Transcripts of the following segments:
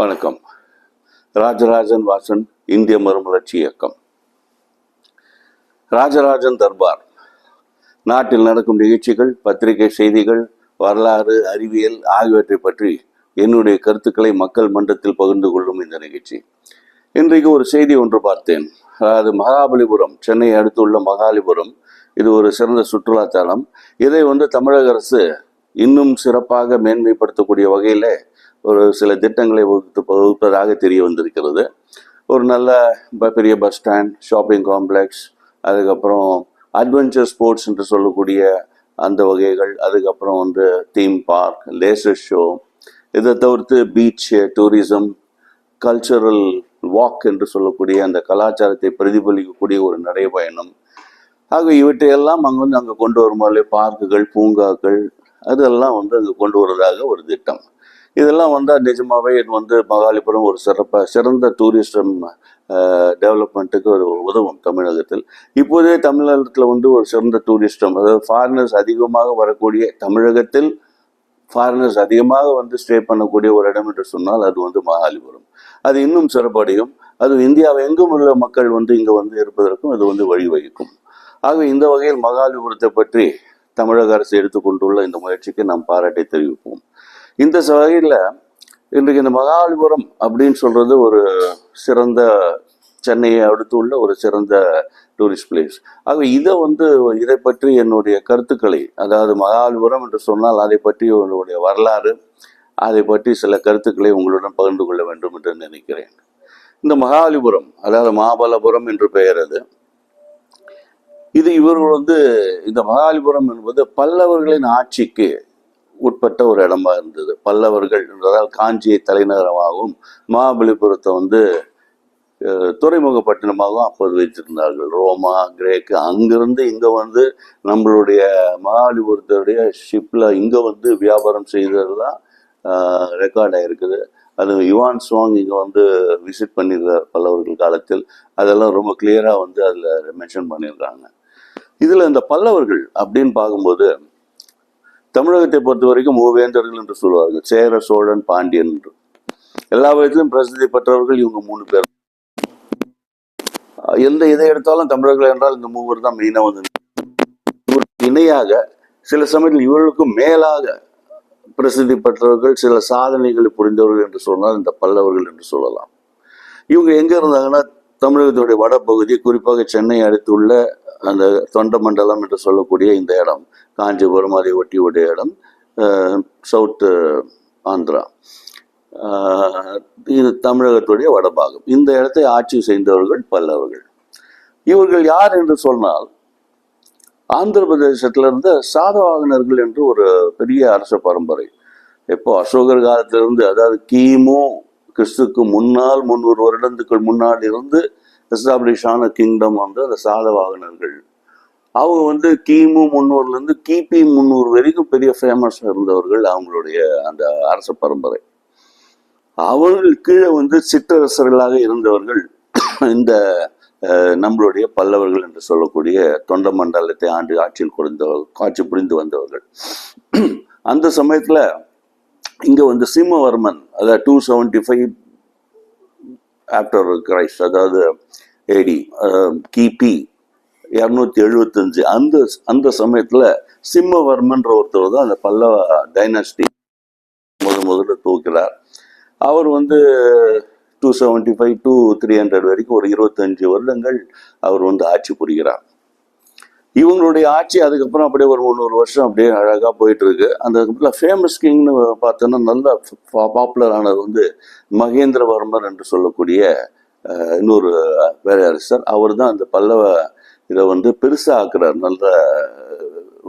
வணக்கம். ராஜராஜன் வாசன் இந்திய மறுமலர்ச்சி இயக்கம். ராஜராஜன் தர்பார். நாட்டில் நடக்கும் நிகழ்ச்சிகள் பத்திரிகை செய்திகள் வரலாறு அறிவியல் ஆகியவற்றை பற்றி என்னுடைய கருத்துக்களை மக்கள் மன்றத்தில் பகிர்ந்து கொள்ளும் இந்த நிகழ்ச்சி. இன்றைக்கு ஒரு செய்தி ஒன்று பார்த்தேன். அதாவது மகாபலிபுரம் சென்னை அடுத்துள்ள மகாலிபுரம் இது ஒரு சிறந்த சுற்றுலா தலம் இதை வந்து தமிழக அரசு இன்னும் சிறப்பாக மேன்மைப்படுத்தக்கூடிய வகையில் ஒரு சில திட்டங்களை வகுத்து வகுப்பதாக தெரிய வந்திருக்கிறது. ஒரு நல்ல ப- பெரிய பஸ் ஸ்டாண்ட் ஷாப்பிங் காம்ப்ளெக்ஸ் அதுக்கப்புறம் அட்வென்ச்சர் ஸ்போர்ட்ஸ் என்று சொல்லக்கூடிய அந்த வகைகள் அதுக்கப்புறம் வந்து தீம் பார்க் லேசர் ஷோ இதை தவிர்த்து பீச் டூரிசம் கல்ச்சரல் வாக் என்று சொல்லக்கூடிய அந்த கலாச்சாரத்தை பிரதிபலிக்கக்கூடிய ஒரு நடைபயணம். ஆக இவற்றையெல்லாம் அங்கே வந்து அங்கே கொண்டு வரும்போது பார்க்குகள் பூங்காக்கள் அதெல்லாம் வந்து அங்கே கொண்டு வருவதாக ஒரு திட்டம். இதெல்லாம் வந்தால் நிஜமாகவே இது வந்து மகாலிபுரம் ஒரு சிறப்பாக சிறந்த டூரிஸ்டம் டெவலப்மெண்ட்டுக்கு ஒரு உதவும் தமிழகத்தில். இப்போதே தமிழகத்தில் வந்து ஒரு சிறந்த டூரிஸ்டம் அதாவது ஃபாரினர்ஸ் அதிகமாக வரக்கூடிய தமிழகத்தில் ஃபாரினர்ஸ் அதிகமாக வந்து ஸ்டே பண்ணக்கூடிய ஒரு இடம் என்று சொன்னால் அது வந்து மகாலிபுரம். அது இன்னும் சிறப்படையும். அது இந்தியாவை எங்கும் உள்ள மக்கள் வந்து இங்கே வந்து இருப்பதற்கும் அது வந்து வழிவகுக்கும் ஆகவே இந்த வகையில் மகாலிபுரத்தை பற்றி தமிழக அரசு எடுத்துக்கொண்டுள்ள இந்த முயற்சிக்கு நாம் பாராட்டை தெரிவிப்போம். இந்த வகையில் இன்றைக்கு இந்த மகாபலிபுரம் அப்படின்னு சொல்கிறது ஒரு சிறந்த சென்னையை அடுத்து உள்ள ஒரு சிறந்த டூரிஸ்ட் பிளேஸ் ஆக இதை வந்து இதை பற்றி என்னுடைய கருத்துக்களை அதாவது மகாபலிபுரம் என்று சொன்னால் அதை பற்றி உங்களுடைய வரலாறு அதை பற்றி சில கருத்துக்களை உங்களுடன் பகிர்ந்து கொள்ள வேண்டும் என்று நினைக்கிறேன். இந்த மகாபலிபுரம் அதாவது மாபலபுரம் என்று பெயர் அது. இது இவர்கள் வந்து இந்த மகாபலிபுரம் என்பது பல்லவர்களின் ஆட்சிக்கு உட்பட்ட ஒரு இடமா இருந்தது. பல்லவர்கள் என்றதால் காஞ்சியை தலைநகரமாகவும் மகாபலிபுரத்தை வந்து துறைமுகப்பட்டினமாகவும் அப்போது வைத்திருந்தார்கள். ரோமா கிரேக்கு அங்கிருந்து இங்க வந்து நம்மளுடைய மகாபலிபுரத்துடைய ஷிப்ல இங்க வந்து வியாபாரம் செய்ததெல்லாம் ரெக்கார்ட் ஆயிருக்குது. அது யுவான் சுவாங் இங்கே வந்து விசிட் பண்ணியிருக்கார் பல்லவர்கள் காலத்தில். அதெல்லாம் ரொம்ப கிளியராக வந்து அதில் மென்ஷன் பண்ணியிருக்காங்க. இதில் இந்த பல்லவர்கள் அப்படின்னு பார்க்கும்போது தமிழகத்தை பொறுத்த வரைக்கும் மூவேந்தர்கள் என்று சொல்லுவார்கள் சேர சோழன் பாண்டியன் என்று. எல்லா விதத்திலும் பிரசித்தி பெற்றவர்கள் இவங்க மூணு பேர். எந்த இதை எடுத்தாலும் தமிழர்கள் என்றால் இந்த மூவர் தான் மெயினாக வந்து இணையாக சில சமயத்தில் இவர்களுக்கும் மேலாக பிரசித்தி பெற்றவர்கள் சில சாதனைகளை புரிந்தவர்கள் என்று சொன்னால் இந்த பல்லவர்கள் என்று சொல்லலாம். இவங்க எங்கே இருந்தாங்கன்னா தமிழகத்தினுடைய வடபகுதி குறிப்பாக சென்னை அடுத்துள்ள அந்த தொண்ட மண்டலம் என்று சொல்லக்கூடிய இந்த இடம் காஞ்சிபுரம் அதை ஒட்டி உடைய இடம் சவுத்து ஆந்திரா. இது தமிழகத்துடைய வடபாகம். இந்த இடத்தை ஆட்சி செய்தவர்கள் பல்லவர்கள். இவர்கள் யார் என்று சொன்னால் ஆந்திர பிரதேசத்துல இருந்த சாதவாகனர்கள் என்று ஒரு பெரிய அரச பரம்பரை. எப்போ? அசோகர் காலத்திலிருந்து அதாவது கிமு கிறிஸ்துக்கு முன்னால் முன்னூறு வருடத்துக்கு முன்னாடி இருந்து எஸ்டாப்ளிஷ் ஆன கிங்டம் வந்து அந்த சாதவாகனர்கள் அவங்க வந்து கிமு முன்னூறுலேருந்து கிபி முந்நூறு வரைக்கும் பெரிய ஃபேமஸ் இருந்தவர்கள் அவங்களுடைய அந்த அரச பரம்பரை. அவர்கள் கீழே வந்து சிற்றரசர்களாக இருந்தவர்கள் இந்த அஹ், நம்மளுடைய பல்லவர்கள் என்று சொல்லக்கூடிய தொண்ட மண்டலத்தை ஆண்டு ஆட்சியில் கொடுத்த காட்சி புரிந்து வந்தவர்கள். அந்த சமயத்துல இங்க வந்து சிம்மவர்மன் அதாவது two seventy five after Christ அதாவது ஏடி கிபி um, இரநூத்தி எழுபத்தஞ்சு அந்த அந்த சமயத்தில் சிம்மவர்மன்ற ஒருத்தர் தான் அந்த பல்லவ டைனாஸ்டி முத முதல்ல தூக்கிறார் அவர் வந்து two seventy five two three hundred வரைக்கும் ஒரு இருபத்தஞ்சு வருடங்கள் அவர் வந்து ஆட்சி புரிகிறார். இவங்களுடைய ஆட்சி அதுக்கப்புறம் அப்படியே ஒரு முந்நூறு வருஷம் அப்படியே அழகாக போயிட்டு இருக்கு அந்த ஃபேமஸ் கிங்னு பார்த்தோன்னா நல்ல பாப்புலர் ஆனது வந்து மகேந்திரவர்மர் என்று சொல்லக்கூடிய இன்னொரு இன்னொரு பேரரசர் அவர் தான் அந்த பல்லவ இதை வந்து பெருசாக ஆக்குறார். நல்ல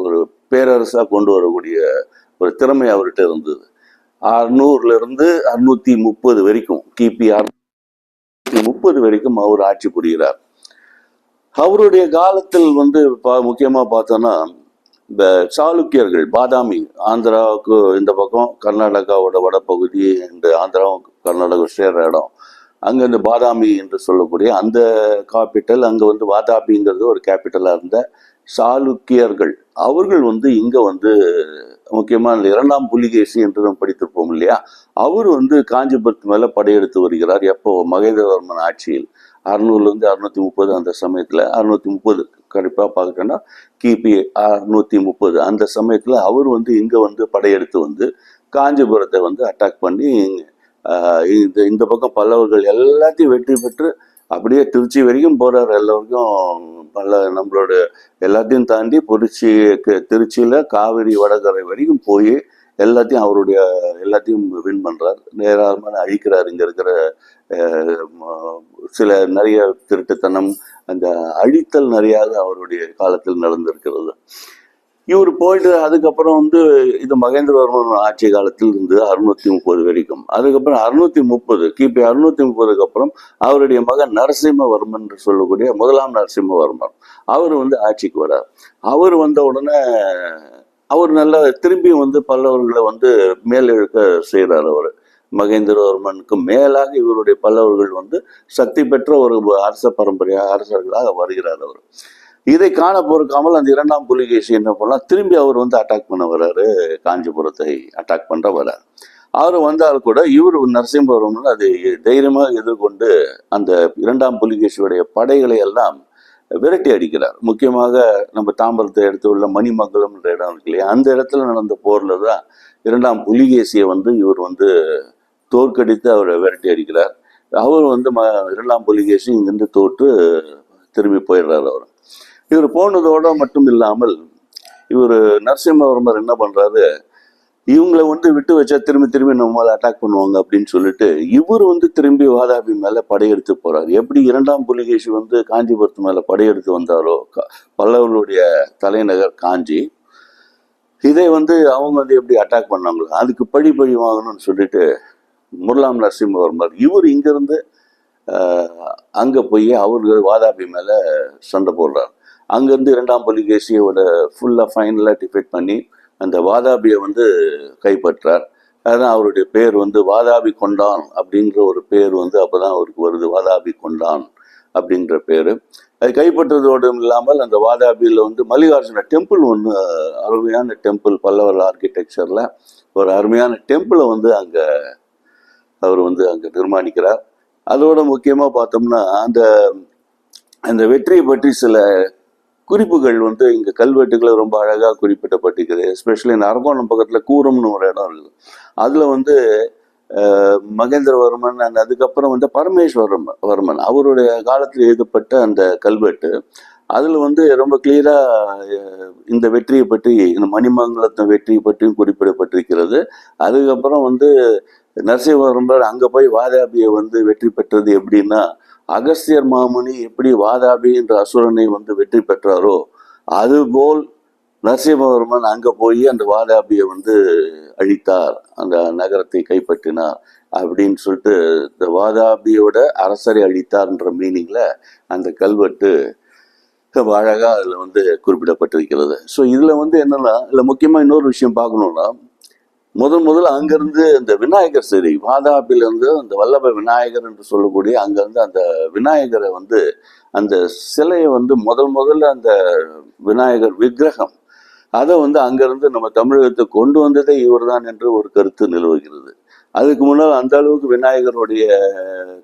ஒரு பேரரசாக கொண்டு வரக்கூடிய ஒரு திறமை அவர்கிட்ட இருந்தது. அறுநூறுலேருந்து இருந்து அறுநூத்தி முப்பது வரைக்கும் கிபி அறுநூத்தி முப்பது வரைக்கும் அவர் ஆட்சி புரிகிறார். அவருடைய காலத்தில் வந்து பா- முக்கியமாக பார்த்தோன்னா இந்த சாளுக்கியர்கள் பாதாமி ஆந்திராவுக்கு இந்த பக்கம் கர்நாடகாவோட வடப்பகுதி இந்த ஆந்திராவும் கர்நாடகம் சேர்ற இடம். அங்கே இந்த பாதாமி என்று சொல்லக்கூடிய அந்த காப்பிட்டல் அங்கே வந்து வாதாபிங்கிறது ஒரு கேபிட்டலாக இருந்த சாளுக்கியர்கள். அவர்கள் வந்து இங்கே வந்து முக்கியமாக இந்த இரண்டாம் புலிகேசி என்று நாம் படித்திருப்போம் இல்லையா? அவர் வந்து காஞ்சிபுரத்து மேல படையெடுத்து வருகிறார். எப்போ? மகேந்திரவர்மன் ஆட்சியில். அறுநூறுலேருந்து அறுநூத்தி முப்பது அந்த சமயத்தில். அறுநூத்தி முப்பது கண்டிப்பாக பார்க்கணும்னா கிபி அறுநூத்தி முப்பது. அந்த சமயத்தில் அவர் வந்து இங்கே வந்து படையெடுத்து வந்து காஞ்சிபுரத்தை வந்து அட்டாக் பண்ணி இந்த இந்த பக்கம் பல்லவர்கள் எல்லாத்தையும் வெற்றி பெற்று அப்படியே திருச்சி வரைக்கும் போறாரு எல்லோருக்கும். பல நம்மளோட எல்லாத்தையும் தாண்டி பொரிச்சி திருச்சியில் திருச்சியில காவிரி வடகரை வரைக்கும் போய் எல்லாத்தையும் அவருடைய எல்லாத்தையும் வின் பண்றார். நேராமல் அழிக்கிறார் இங்க இருக்கிற சில நிறைய திருட்டுத்தனம் அந்த அழித்தல் நிறையாக அவருடைய காலத்தில் நடந்திருக்கிறது. இவர் போயிட்டு அதுக்கப்புறம் வந்து இது மகேந்திரவர்மன் ஆட்சி காலத்தில் இருந்து அறுநூத்தி முப்பது வரைக்கும். அதுக்கப்புறம் அறுநூத்தி முப்பது கிபி அறுநூத்தி முப்பதுக்கு அப்புறம் அவருடைய மகன் நரசிம்மவர்மன் என்று சொல்லக்கூடிய முதலாம் நரசிம்மவர்மன் அவர் வந்து ஆட்சிக்கு வரார் அவர் வந்த உடனே அவர் நல்லா திரும்பி வந்து பல்லவர்களை வந்து மேலெழுக்க செய்கிறார் அவர். மகேந்திரவர்மனுக்கு மேலாக இவருடைய பல்லவர்கள் வந்து சக்தி பெற்ற ஒரு அரச பரம்பரையாக அரசர்களாக வருகிறார் அவர். இதை காண பொறுக்காமல் அந்த இரண்டாம் புலிகேசி என்ன பண்ணலாம்? திரும்பி அவர் வந்து அட்டாக் பண்ண வர்றாரு. காஞ்சிபுரத்தை அட்டாக் பண்ற வர்றார். அவர் வந்தால் கூட இவர் நரசிம்மபுரம்னு அதை தைரியமாக எதிர்கொண்டு அந்த இரண்டாம் புலிகேசியுடைய படைகளை எல்லாம் விரட்டி அடிக்கிறார். முக்கியமாக நம்ம தாம்பரத்தை எடுத்து உள்ள மணிமங்கலம் என்ற இடம் இருக்கு இல்லையா? அந்த இடத்துல நடந்த போர்ல தான் இரண்டாம் புலிகேசியை வந்து இவர் வந்து தோற்கடித்து அவரை விரட்டி அடிக்கிறார். அவர் வந்து ம இரண்டாம் புலிகேசி இங்கிருந்து தோற்று திரும்பி போயிடுறாரு அவர். இவர் போனதோட மட்டும் இல்லாமல் இவர் நரசிம்மவர்மர் என்ன பண்றாரு? இவங்களை வந்து விட்டு வச்சா திரும்பி திரும்பி நம்ம மேலே அட்டாக் பண்ணுவாங்க அப்படின்னு சொல்லிட்டு இவர் வந்து திரும்பி வாதாபி மேலே படையெடுத்து போறாரு. எப்படி இரண்டாம் புலிகேசி வந்து காஞ்சிபுரத்து மேலே படையெடுத்து வந்தாரோ? க- பல்லவர்களுடைய தலைநகர் காஞ்சி. இதை வந்து அவங்க வந்து எப்படி அட்டாக் பண்ணாங்களோ அதுக்கு பழி பழி வாங்கணும்னு சொல்லிட்டு முர்லாம் நரசிம்மவர்மர் இவர் இங்கிருந்து அங்கே போய் அவர்கள் வாதாபி மேலே சண்டை போடுறார். அங்கேருந்து இரண்டாம் புலிகேசியோட ஃபுல்லாக ஃபைனலாக டிஃபெக்ட் பண்ணி அந்த வாதாபியை வந்து கைப்பற்றார். அதுதான் அவருடைய பேர் வந்து வாதாபி கொண்டான் அப்படின்ற ஒரு பேர் வந்து அப்போ தான் அவருக்கு வருது வாதாபி கொண்டான் அப்படின்ற பேர். அது கைப்பற்றதோடு இல்லாமல் அந்த வாதாபியில் வந்து மல்லிகார்ஜுன டெம்பிள் ஒன்று அருமையான டெம்பிள் பல்லவர் ஆர்கிடெக்சரில் ஒரு அருமையான டெம்பிளை வந்து அங்கே அவர் வந்து அங்கே நிர்மாணிக்கிறார். அதோட முக்கியமாக பார்த்தோம்னா அந்த அந்த வெற்றியை பற்றி சில குறிப்புகள் வந்து இங்க கல்வெட்டுகளை ரொம்ப அழகா குறிப்பிடப்பட்டிருக்குது. எஸ்பெஷலி இந்த அரக்கோணம் பக்கத்துல கூரம்னு ஒரு இடம் இருக்குது. அதுல வந்து மகேந்திரவர்மன் அண்ட் அதுக்கப்புறம் வந்து பரமேஸ்வரம் வர்மன். அவருடைய காலத்தில் எழுதப்பட்ட அந்த கல்வெட்டு. அதில் வந்து ரொம்ப கிளியராக இந்த வெற்றியை பற்றி இந்த மணிமங்கலத்தின் வெற்றியை பற்றியும் குறிப்பிடப்பட்டிருக்கிறது. அதுக்கப்புறம் வந்து நரசிம்மவர்மர் அங்கே போய் வாதாபியை வந்து வெற்றி பெற்றது எப்படின்னா அகஸ்தியர் மாமுனி எப்படி வாதாபி என்ற அசுரனை வந்து வெற்றி பெற்றாரோ அதுபோல் நரசிம்மவர்மன் அங்கே போய் அந்த வாதாபியை வந்து அழித்தார் அந்த நகரத்தை கைப்பற்றினார் அப்படின்னு சொல்லிட்டு இந்த வாதாபியோட அரசரை அழித்தார்ன்ற மீனிங்கில் அந்த கல்வெட்டு அழகாக அதில் வந்து குறிப்பிடப்பட்டிருக்கிறது. ஸோ இதில் வந்து என்னன்னா இதில் முக்கியமாக இன்னொரு விஷயம் பார்க்கணுன்னா முதல் முதல்ல அங்கிருந்து அந்த விநாயகர் சிலை வாதாபிலிருந்து அந்த வல்லப விநாயகர் என்று சொல்லக்கூடிய அங்கிருந்து அந்த விநாயகரை வந்து அந்த சிலையை வந்து முதல் முதல்ல அந்த விநாயகர் விக்கிரகம் அதை வந்து அங்கிருந்து நம்ம தமிழகத்தை கொண்டு வந்ததே இவர்தான் என்று ஒரு கருத்து நிலவுகிறது. அதுக்கு முன்னால் அந்த அளவுக்கு விநாயகருடைய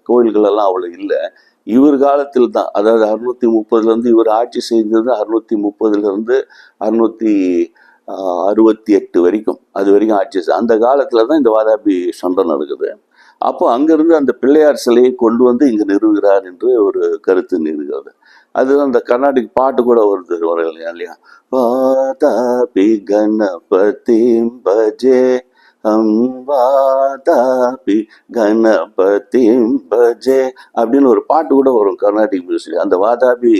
கோயில்கள் எல்லாம் அவ்வளோ இல்லை. இவர் காலத்தில் தான் அதாவது அறுநூத்தி முப்பதுலேருந்து இவர் ஆட்சி செய்தது அறுநூத்தி முப்பதுலேருந்து அறுநூத்தி அறுபத்தி எட்டு வரைக்கும் அது வரைக்கும் ஆட்சி அந்த காலத்தில் தான் இந்த வாதாபி சண்டை நடக்குது. அப்போ அங்கிருந்து அந்த பிள்ளையார் சிலையை கொண்டு வந்து இங்கே நிறுவுகிறார் என்று ஒரு கருத்து நிறுகிறது. அது அந்த கர்நாடிக் பாட்டு கூட வருது இல்லையா இல்லையா? வாதாபி கணபதி பஜே அம்பாதாபி வாதாபி கணபதி பஜே அப்படின்னு ஒரு பாட்டு கூட வரும் கர்நாடிக் மியூசிக் அந்த வாதாபி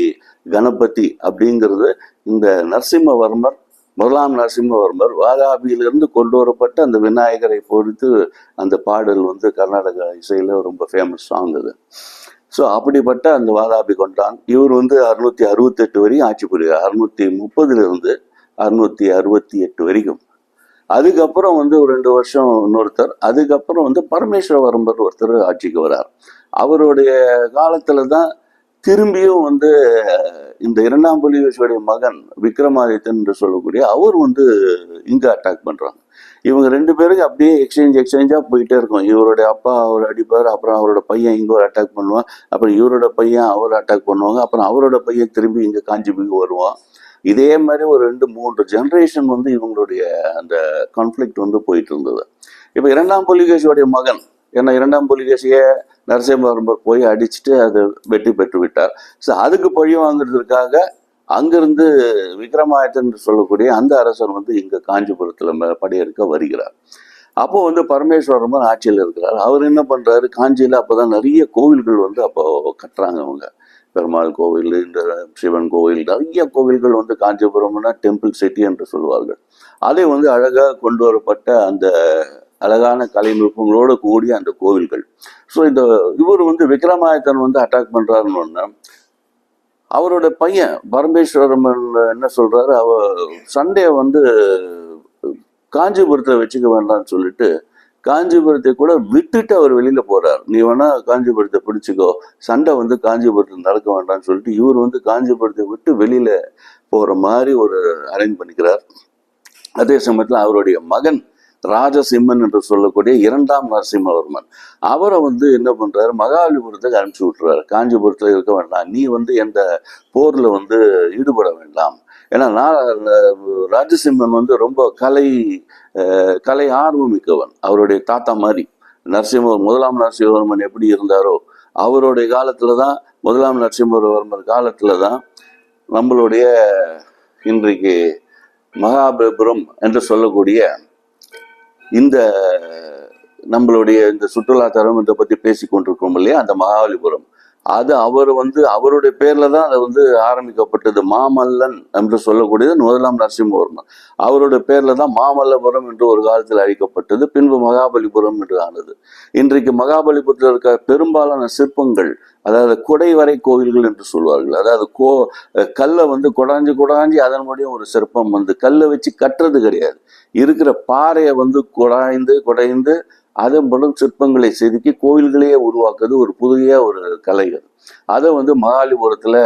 கணபதி அப்படிங்கிறது இந்த நரசிம்மவர்மர் முதலாம் நரசிம்மவர்மர் வாதாபியிலிருந்து கொண்டு வரப்பட்ட அந்த விநாயகரை பொறுத்து அந்த பாடல் வந்து கர்நாடக இசையில ரொம்ப ஃபேமஸ் சாங் அது. ஸோ அப்படிப்பட்ட அந்த வாதாபி கொண்டான். இவர் வந்து அறுநூத்தி அறுபத்தெட்டு வரையும் ஆட்சி புரிகிறார். அறுநூத்தி முப்பதுலேருந்து அறுநூத்தி அறுபத்தி எட்டு வரைக்கும். அதுக்கப்புறம் வந்து ஒரு ரெண்டு வருஷம் இன்னொருத்தர். அதுக்கப்புறம் வந்து பரமேஸ்வரவர்மர் ஒருத்தர் ஆட்சிக்கு வரார். அவருடைய காலத்துல தான் திரும்பியும் வந்து இந்த இரண்டாம் புலிகேசியுடைய மகன் விக்ரமாதித்தன் என்று சொல்லக்கூடிய அவர் வந்து இங்க அட்டாக் பண்றாங்க. இவங்க ரெண்டு பேருக்கு அப்படியே எக்ஸ்சேஞ்ச் எக்ஸ்சேஞ்சா போயிட்டே இருக்கும். இவருடைய அப்பா அவர் அடிப்பார் அப்புறம் அவரோட பையன் இங்க ஒரு அட்டாக் பண்ணுவான். அப்புறம் இவரோட பையன் அவர் அட்டாக் பண்ணுவாங்க. அப்புறம் அவரோட பையன் திரும்பி இங்க காஞ்சிபுரிக்கு வருவான். இதே மாதிரி ஒரு ரெண்டு மூன்று ஜென்ரேஷன் வந்து இவங்களுடைய அந்த கான்ஃப்ளிக்ட் வந்து போயிட்டு இருந்தது. இப்போ இரண்டாம் புலிகேசியுடைய மகன் ஏன்னா இரண்டாம் புலிகேசியை நரசிம்மவர்மர் போய் அடிச்சுட்டு அதை வெற்றி பெற்று விட்டார். ஸோ அதுக்கு பழி வாங்குறதுக்காக அங்கிருந்து விக்ரமாயத்தன் என்று சொல்லக்கூடிய அந்த அரசர் வந்து இங்கே காஞ்சிபுரத்தில் படையெடுக்க வருகிறார். அப்போ வந்து பரமேஸ்வரமன் ஆட்சியில் இருக்கிறார். அவர் என்ன பண்ணுறாரு காஞ்சியில் அப்போ தான் நிறைய கோவில்கள் வந்து அப்போ கட்டுறாங்க அவங்க. பெருமாள் கோவில் இந்த சிவன் கோவில் நிறைய கோவில்கள் வந்து காஞ்சிபுரம்னா டெம்பிள் சிட்டி என்று சொல்லுவார்கள். அதை வந்து அழகாக கொண்டு வரப்பட்ட அந்த அழகான கலைநுட்பங்களோடு கூடிய அந்த கோவில்கள். ஸோ இந்த இவர் வந்து விக்ரமாயத்தன் வந்து அட்டாக் பண்ணுறாருன்னு ஒன்று அவரோட பையன் பரமேஸ்வரமன் என்ன சொல்கிறாரு அவ சண்டையை வந்து காஞ்சிபுரத்தில் வச்சுக்க வேண்டாம்னு சொல்லிட்டு காஞ்சிபுரத்தை கூட விட்டுட்டு அவர் வெளியில போறார். நீ வேணா காஞ்சிபுரத்தை பிடிச்சிக்கோ சண்டை வந்து காஞ்சிபுரத்தில் நடக்க வேண்டாம்னு சொல்லிட்டு இவர் வந்து காஞ்சிபுரத்தை விட்டு வெளியில போற மாதிரி ஒரு அரேஞ்ச் பண்ணிக்கிறார். அதே சமயத்தில் அவருடைய மகன் ராஜசிம்மன் என்று சொல்லக்கூடிய இரண்டாம் நரசிம்மவர்மன். அவரை வந்து என்ன பண்ணுறாரு மகாபலிபுரத்துக்கு அனுப்பிச்சு விட்டுறாரு. காஞ்சிபுரத்தில் இருக்க வேண்டாம். நீ வந்து எந்த போரில் வந்து ஈடுபட வேண்டாம். ஏன்னா நான் ராஜசிம்மன் வந்து ரொம்ப கலை கலை ஆர்வமிக்கவன் அவருடைய தாத்தா மாதிரி. நரசிம்ம முதலாம் நரசிம்மவர்மன் எப்படி இருந்தாரோ அவருடைய காலத்தில் தான் முதலாம் நரசிம்மவர்மன் காலத்தில் தான் நம்மளுடைய இன்றைக்கு மகாபலிபுரம் என்று சொல்லக்கூடிய இந்த நம்மளுடைய இந்த சுற்றுலாத்தலம் இதை பற்றி பேசி கொண்டிருக்கோம் இல்லையா? அந்த மகாபலிபுரம். அது அவர் வந்து அவருடைய பேர்ல தான் அது வந்து ஆரம்பிக்கப்பட்டது. மாமல்லன் என்று சொல்லக்கூடியது முதலாம் நரசிம்மவர்மன். அவருடைய பேர்ல தான் மாமல்லபுரம் என்று ஒரு காலத்தில் அழைக்கப்பட்டது பின்பு மகாபலிபுரம் என்று ஆனது. இன்றைக்கு மகாபலிபுரத்தில் இருக்க பெரும்பாலான சிற்பங்கள் அதாவது குடைவரை கோவில்கள் என்று சொல்வார்கள். அதாவது கோ கல்லை வந்து குடாஞ்சி குடாஞ்சி அதன் மூலியம் ஒரு சிற்பம் வந்து கல்லை வச்சு கட்டுறது கிடையாது. இருக்கிற பாறையை வந்து குடாய்ந்து குடைந்து அதன் படம் சிற்பங்களை செதுக்கி கோவில்களையே உருவாக்குறது ஒரு புதிய ஒரு கலைகள் அதை. வந்து மகாலிபுரத்தில்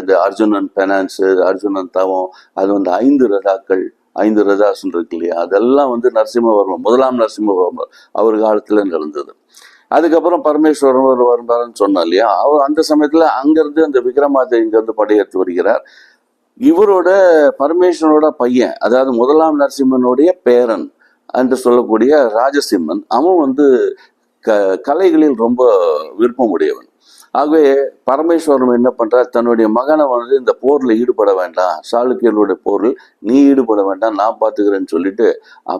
இந்த அர்ஜுனன் பெனான்ஸு அர்ஜுனன் தவம் அது வந்து ஐந்து ரதாக்கள் ஐந்து ரதாசன் இருக்கு இல்லையா? அதெல்லாம் வந்து நரசிம்மவர்மன் முதலாம் நரசிம்மவர்மன் அவர் காலத்தில் நடந்தது. அதுக்கப்புறம் பரமேஸ்வரன் வருவாருன்னு சொன்னா இல்லையா? அவர் அந்த சமயத்தில் அங்கேருந்து அந்த விக்ரமாதே இங்கேருந்து வந்து படையெடுத்து வருகிறார். இவரோட பரமேஸ்வரனோட பையன் அதாவது முதலாம் நரசிம்மனுடைய பேரன் என்று சொல்லக்கூடிய ராஜசிம்மன் அவன் வந்து க கலைகளில் ரொம்ப விருப்பம் உடையவன் ஆகவே பரமேஸ்வரன் என்ன பண்றார்? தன்னுடைய மகனை வந்து இந்த போர்ல ஈடுபட வேண்டாம். சாளுக்கியர்களுடைய போரில் நீ ஈடுபட வேண்டாம் நான் பார்த்துக்கிறேன்னு சொல்லிட்டு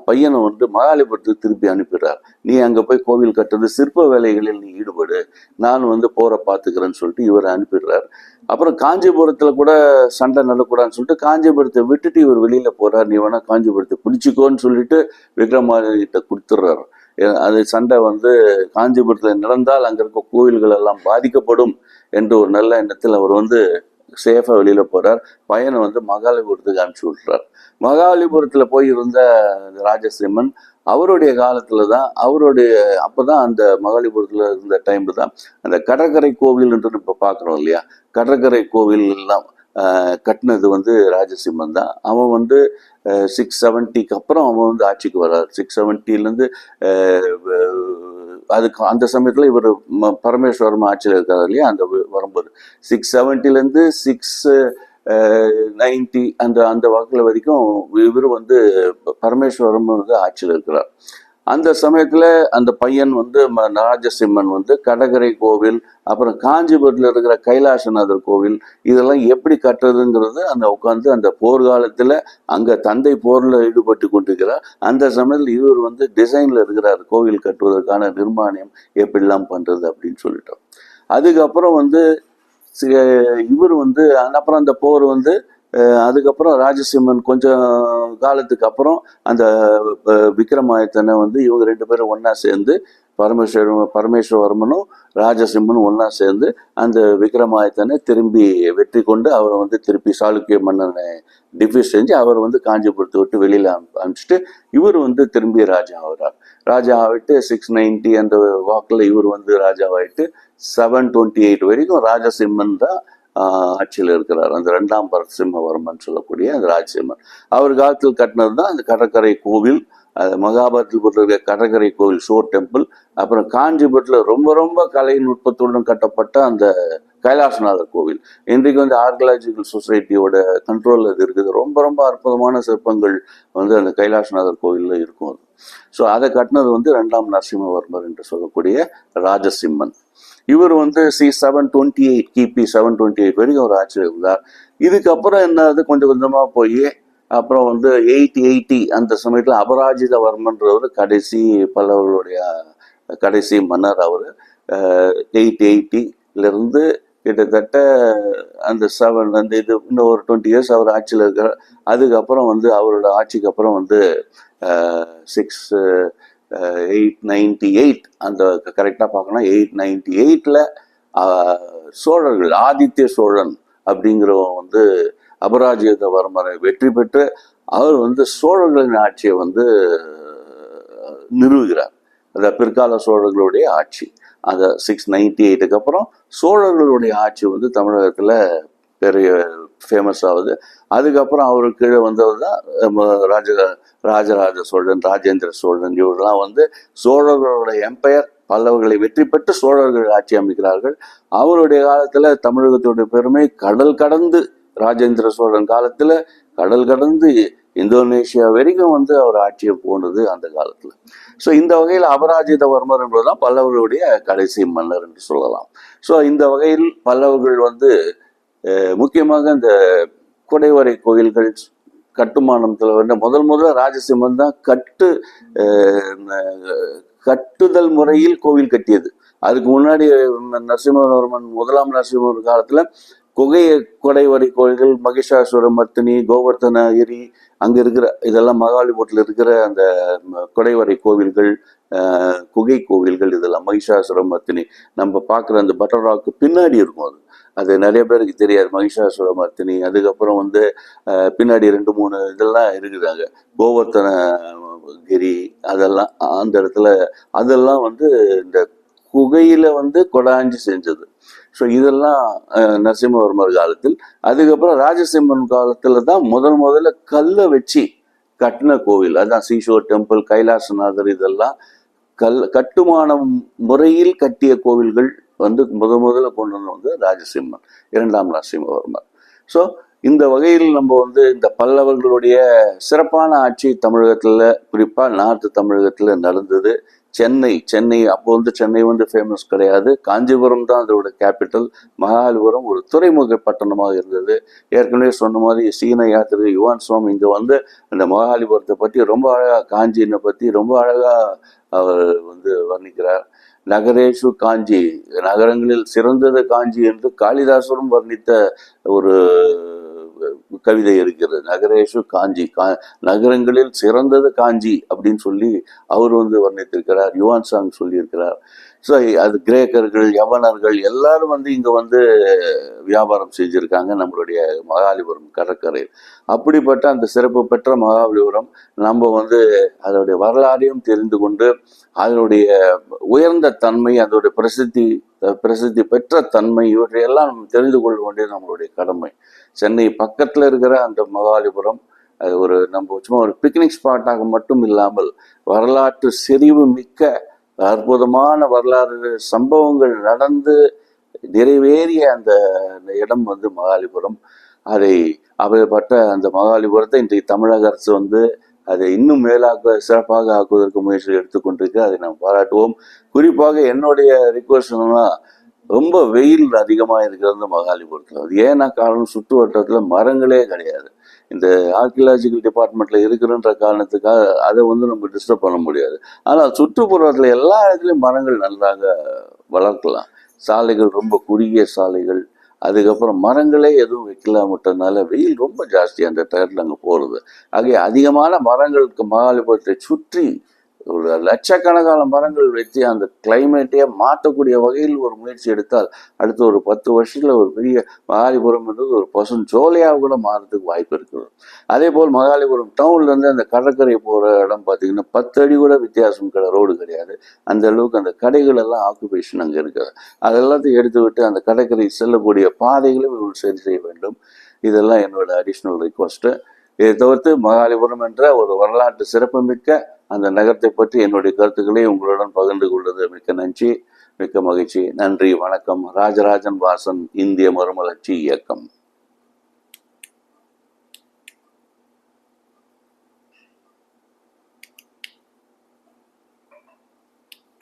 பையனை வந்து மகாலிபுரத்துக்கு திருப்பி அனுப்பிடுறார். நீ அங்க போய் கோவில் கட்டுறது சிற்ப வேலைகளில் நீ ஈடுபடு நான் வந்து போரை பார்த்துக்கிறேன்னு சொல்லிட்டு இவரை அனுப்பிடுறார். அப்புறம் காஞ்சிபுரத்துல கூட சண்டை நடக்கூடாதுன்னு சொல்லிட்டு காஞ்சிபுரத்தை விட்டுட்டு இவர் வெளியில போறார். நீ வேணா காஞ்சிபுரத்தை பிடிச்சிக்கோன்னு சொல்லிட்டு விக்ரமாதித்த கொடுத்துட்றாரு. அது சண்டை வந்து காஞ்சிபுரத்தில் நடந்தால் அங்கே இருக்க கோவில்கள் எல்லாம் பாதிக்கப்படும் என்று ஒரு நல்ல எண்ணத்தில் அவர் வந்து சேஃபாக வெளியில் போகிறார் பையனை வந்து மகாலிபுரத்துக்கு அனுப்பிச்சு விட்றார் மகாலிபுரத்தில் போய் இருந்த ராஜசிம்மன் அவருடைய காலத்தில் தான் அவருடைய அப்போ தான் அந்த மகாலிபுரத்தில் இருந்த டைமில் தான் அந்த கடற்கரை கோவில் என்று இப்போ பார்க்குறோம் இல்லையா? கடற்கரை கோவில் எல்லாம் கட்டினது வந்து ராஜசிம்மன் தான். அவன் வந்து சிக்ஸ் செவன்ட்டிக்கு அப்புறம் அவன் வந்து ஆட்சிக்கு வர்றார். சிக்ஸ் செவன்ட்டிலேருந்து அதுக்கு அந்த சமயத்தில் இவர் பரமேஸ்வரம் ஆட்சியில் இருக்காரு இல்லையா அந்த வரும்போது. சிக்ஸ் செவன்ட்டிலேருந்து சிக்ஸ் நைன்டி அந்த அந்த வாக்கில் வரைக்கும் இவர் வந்து பரமேஸ்வரம் வந்து ஆட்சியில் இருக்கிறார். அந்த சமயத்தில் அந்த பையன் வந்து ம- ராஜசிம்மன் வந்து கடகரை கோவில் அப்புறம் காஞ்சிபுரத்தில் இருக்கிற கைலாசநாதர் கோவில் இதெல்லாம் எப்படி கட்டுறதுங்கிறது அந்த உட்காந்து அந்த போர்க்காலத்தில் அங்கே தந்தை போரில் ஈடுபட்டு கொண்டிருக்கிறார். அந்த சமயத்தில் இவர் வந்து டிசைனில் இருக்கிறார் கோவில் கட்டுவதற்கான நிர்மாணியம் எப்படிலாம் பண்ணுறது அப்படின்னு சொல்லிட்டோம் அதுக்கப்புறம் வந்து இவர் வந்து அப்புறம் அந்த போர் வந்து அதுக்கப்புறம் ராஜசிம்மன் கொஞ்சம் காலத்துக்கு அப்புறம் அந்த விக்ரமாயத்தனை வந்து இவங்க ரெண்டு பேரும் ஒன்றா சேர்ந்து பரமேஸ்வர பரமேஸ்வரவர்மனும் ராஜசிம்மனும் ஒன்றா சேர்ந்து அந்த விக்ரமாயத்தனை திரும்பி வெற்றி கொண்டு அவரை வந்து திருப்பி சாளுக்கிய மன்னனை டிஃபீஸ் செஞ்சு அவர் வந்து காஞ்சிபுரத்தை விட்டு வெளியில் அனுப்பிச்சிட்டு இவர் வந்து திரும்பி ராஜா ஆகிறார் ராஜா ஆகிட்டு சிக்ஸ் நைன்டி அந்த வாக்கில் இவர் வந்து ராஜாவாயிட்டு செவன் டுவெண்ட்டி எயிட் வரைக்கும் ராஜசிம்மன் தான் ஆட்சியில் இருக்கிறார். அந்த ரெண்டாம் பரசிம்மவர்மன் சொல்லக்கூடிய அந்த ராஜசிம்மன். அவர் காலத்தில் கட்டினது தான் அந்த கடற்கரை கோவில் அது இருக்கிற கடற்கரை கோவில் ஷோர் டெம்பிள் அப்புறம் காஞ்சிபுரத்தில் ரொம்ப ரொம்ப கலை நுட்பத்துடன் கட்டப்பட்ட அந்த கைலாசநாதர் கோவில். இன்றைக்கு வந்து ஆர்கியலாஜிக்கல் சொசைட்டியோட கண்ட்ரோலில் இது இருக்குது. ரொம்ப ரொம்ப அற்புதமான சிற்பங்கள் வந்து அந்த கைலாசநாதர் கோவிலில் இருக்கும் அது. ஸோ அதை கட்டினது வந்து ரெண்டாம் நரசிம்மவர்மர் என்று சொல்லக்கூடிய ராஜசிம்மன். இவர் வந்து சி செவன் டுவெண்ட்டி எயிட் கிபி செவன் டுவெண்ட்டி எயிட் வரைக்கும் அவர் ஆட்சியில் இருந்தார் இதுக்கப்புறம் என்னது கொஞ்சம் கொஞ்சமாக போய் அப்புறம் வந்து எயிட் எயிட்டி அந்த சமயத்தில் அபராஜிதவர்மன்றவர் கடைசி பல்லவர்களுடைய கடைசி மன்னர் அவர். எயிட் எயிட்டிலேருந்து கிட்டத்தட்ட அந்த செவன் அந்த இது இன்னும் ஒரு டுவெண்ட்டி இயர்ஸ் அவர் ஆட்சியில் இருக்கிறார் அதுக்கப்புறம் வந்து அவரோட ஆட்சிக்கு அப்புறம் வந்து சிக்ஸ் எயிட் நைன்டி எயிட் அந்த கரெக்டாக பார்க்கணும் எயிட் நைன்டி எயிட்டில் சோழர்கள் ஆதித்ய சோழன் அப்படிங்கிறவன் வந்து அபராஜிதவர்மரை வெற்றி பெற்று அவர் வந்து சோழர்களின் ஆட்சியை வந்து நிறுவுகிறார். அந்த பிற்கால சோழர்களுடைய ஆட்சி. அந்த சிக்ஸ் நைன்டி எயிட்டுக்கு அப்புறம் சோழர்களுடைய ஆட்சி வந்து தமிழகத்தில் பெரிய ஃபேமஸ் ஆகுது. அதுக்கப்புறம் அவருக்கு கீழே வந்தவர் தான் ராஜ ராஜராஜ சோழன் ராஜேந்திர சோழன் இவரெல்லாம் வந்து சோழர்களுடைய எம்பையர் பல்லவர்களை வெற்றி பெற்று சோழர்கள் ஆட்சி அமைக்கிறார்கள். அவருடைய காலத்தில் தமிழகத்துடைய பெருமை கடல் கடந்து ராஜேந்திர சோழன் காலத்தில் கடல் கடந்து இந்தோனேஷியா வரைக்கும் வந்து அவர் ஆட்சியை போனது அந்த காலத்துல. ஸோ இந்த வகையில் அபராஜிதவர்மர் என்பதுதான் பல்லவர்களுடைய கடைசி மன்னர் என்று சொல்லலாம். ஸோ இந்த வகையில் பல்லவர்கள் வந்து முக்கியமாக இந்த குடைவரை கோயில்கள் கட்டுமானத்தில் வந்து முதல் முதல்ல ராஜசிம்மன் தான் கட்டு கட்டுதல் முறையில் கோவில் கட்டியது. அதுக்கு முன்னாடி நரசிம்மவர்மன் முதலாம் நரசிம்மர் காலத்துல குகை கொடைவரை கோயில்கள் மகிஷாசுர மர்த்தினி கோவர்த்தனகிரி அங்கே இருக்கிற இதெல்லாம் மகாலிபுரத்தில் இருக்கிற அந்த கொடைவரை கோவில்கள் குகை கோவில்கள் இதெல்லாம் மகிஷாசுர மர்த்தினி நம்ம பார்க்குற அந்த பட்டர் ராக்கு பின்னாடி இருக்கும் அது. அது நிறைய பேருக்கு தெரியாது. மகிஷாசுர மர்த்தினி அதுக்கப்புறம் வந்து பின்னாடி ரெண்டு மூணு இதெல்லாம் இருக்குதாங்க கோவர்த்தன கிரி அதெல்லாம் அந்த இடத்துல அதெல்லாம் வந்து இந்த குகையில் வந்து கொடாஞ்சி செஞ்சது. ஸோ இதெல்லாம் நரசிம்மவர்மர் காலத்தில். அதுக்கப்புறம் ராஜசிம்மன் காலத்துல தான் முதல் முதல்ல கல்லை வச்சு கட்டின கோவில். அதான் சீஷோர் டெம்பிள் கைலாசநாதர் இதெல்லாம் கல் கட்டுமானம் முறையில் கட்டிய கோவில்கள் வந்து முத முதல்ல கொண்டு வந்தது வந்து ராஜசிம்மன் இரண்டாம் நரசிம்மவர்மர். ஸோ இந்த வகையில் நம்ம வந்து இந்த பல்லவர்களுடைய சிறப்பான ஆட்சி தமிழகத்தில் குறிப்பாக நார்த்து தமிழகத்தில் நடந்தது. சென்னை சென்னை அப்போ வந்து சென்னை வந்து ஃபேமஸ் கிடையாது. காஞ்சிபுரம் தான் அதோட கேபிட்டல் மகாபலிபுரம் ஒரு துறைமுக பட்டணமாக இருந்தது. ஏற்கனவே சொன்ன மாதிரி சீன யாத்திரை யுவான் சுவாமி இங்கே வந்து அந்த மகாபலிபுரத்தை பற்றி ரொம்ப அழகாக காஞ்சினை பற்றி ரொம்ப அழகாக அவர் வந்து வர்ணிக்கிறார். நகரேஷு காஞ்சி நகரங்களில் சிறந்தது காஞ்சி என்று காளிதாசரும் வர்ணித்த ஒரு கவிதை இருக்கிறது நகரேஷு காஞ்சி. கா நகரங்களில் சிறந்தது காஞ்சி அப்படின்னு சொல்லி அவர் வந்து வர்ணித்திருக்கிறார் யுவான் சாங் சொல்லியிருக்கிறார். ஸோ அது கிரேக்கர்கள் யவனர்கள் எல்லாரும் வந்து இங்கே வந்து வியாபாரம் செஞ்சுருக்காங்க நம்மளுடைய மகாபலிபுரம் கடற்கரையில். அப்படிப்பட்ட அந்த சிறப்பு பெற்ற மகாபலிபுரம் நம்ம வந்து அதனுடைய வரலாறையும் தெரிந்து கொண்டு அதனுடைய உயர்ந்த தன்மை அதோடைய பிரசித்தி பிரசித்தி பெற்ற தன்மை இவற்றையெல்லாம் நம்ம தெரிந்து கொள்ள வேண்டியது நம்மளுடைய கடமை. சென்னை பக்கத்தில் இருக்கிற அந்த மகாலிபுரம் அது ஒரு நம்ம சும்மா ஒரு பிக்னிக் ஸ்பாட்டாக மட்டும் இல்லாமல் வரலாற்று செறிவு மிக்க அற்புதமான வரலாறு சம்பவங்கள் நடந்து நிறைவேறிய அந்த அந்த இடம் வந்து மகாலிபுரம். அதை அப்படிப்பட்ட அந்த மகாலிபுரத்தை இன்றைக்கு தமிழக அரசு வந்து அதை இன்னும் மேலாக்க சிறப்பாக ஆக்குவதற்கு முயற்சிகள் எடுத்துக்கொண்டிருக்கு. அதை நாம் பாராட்டுவோம். குறிப்பாக என்னுடைய ரிக்வஸ்ட் என்னன்னா ரொம்ப வெயில் அதிகமாக இருக்கிறது மகாலிபுரத்தில் அது ஏன்னா காரணம் சுற்று வட்டத்தில் மரங்களே கிடையாது. இந்த ஆர்கியலாஜிக்கல் டிபார்ட்மெண்ட்டில் இருக்கிறன்ற காரணத்துக்காக அதை வந்து நம்ம டிஸ்டர்ப் பண்ண முடியாது. ஆனால் சுற்றுப்புறத்தில் எல்லா இடத்துலையும் மரங்கள் நன்றாக வளர்க்கலாம். சாலைகள் ரொம்ப குறுகிய சாலைகள். அதுக்கப்புறம் மரங்களே எதுவும் வைக்கலாமட்டனால வெயில் ரொம்ப ஜாஸ்தி அந்த டயத்தில் அங்கே போகிறது ஆகிய அதிகமான மரங்களுக்கு மகாலிபுரத்தை சுற்றி ஒரு லட்சக்கணக்கான மரங்கள் வைத்து அந்த கிளைமேட்டையே மாற்றக்கூடிய வகையில் ஒரு முயற்சி எடுத்தால் அடுத்த ஒரு பத்து வருஷத்தில் ஒரு பெரிய மகாலிபுரம் என்றது ஒரு பசுஞ்சோலையாக கூட மாறதுக்கு வாய்ப்பு இருக்குது அதே போல் மகாலிபுரம் டவுன்லேருந்து அந்த கடற்கரை போகிற இடம் பார்த்தீங்கன்னா பத்து அடி கூட வித்தியாசம் கிடையாது ரோடு கிடையாது. அந்த அளவுக்கு அந்த கடைகள் எல்லாம் ஆக்குபேஷன் அங்கே இருக்கிறது அதெல்லாத்தையும் எடுத்து விட்டு அந்த கடற்கரை செல்லக்கூடிய பாதைகளும் இவர்கள் சரி செய்ய வேண்டும். இதெல்லாம் என்னோட அடிஷ்னல் ரிக்வஸ்ட்டு இதை தவிர்த்து மகாலிபுரம் என்ற ஒரு வரலாற்று சிறப்புமிக்க அந்த நகரத்தை பற்றி என்னுடைய கருத்துக்களை உங்களுடன் பகிர்ந்து கொள்வது மிக்க நன்றி மிக்க மகிழ்ச்சி. நன்றி வணக்கம். ராஜராஜன் வாசன் இந்திய மறுமலர்ச்சி இயக்கம்.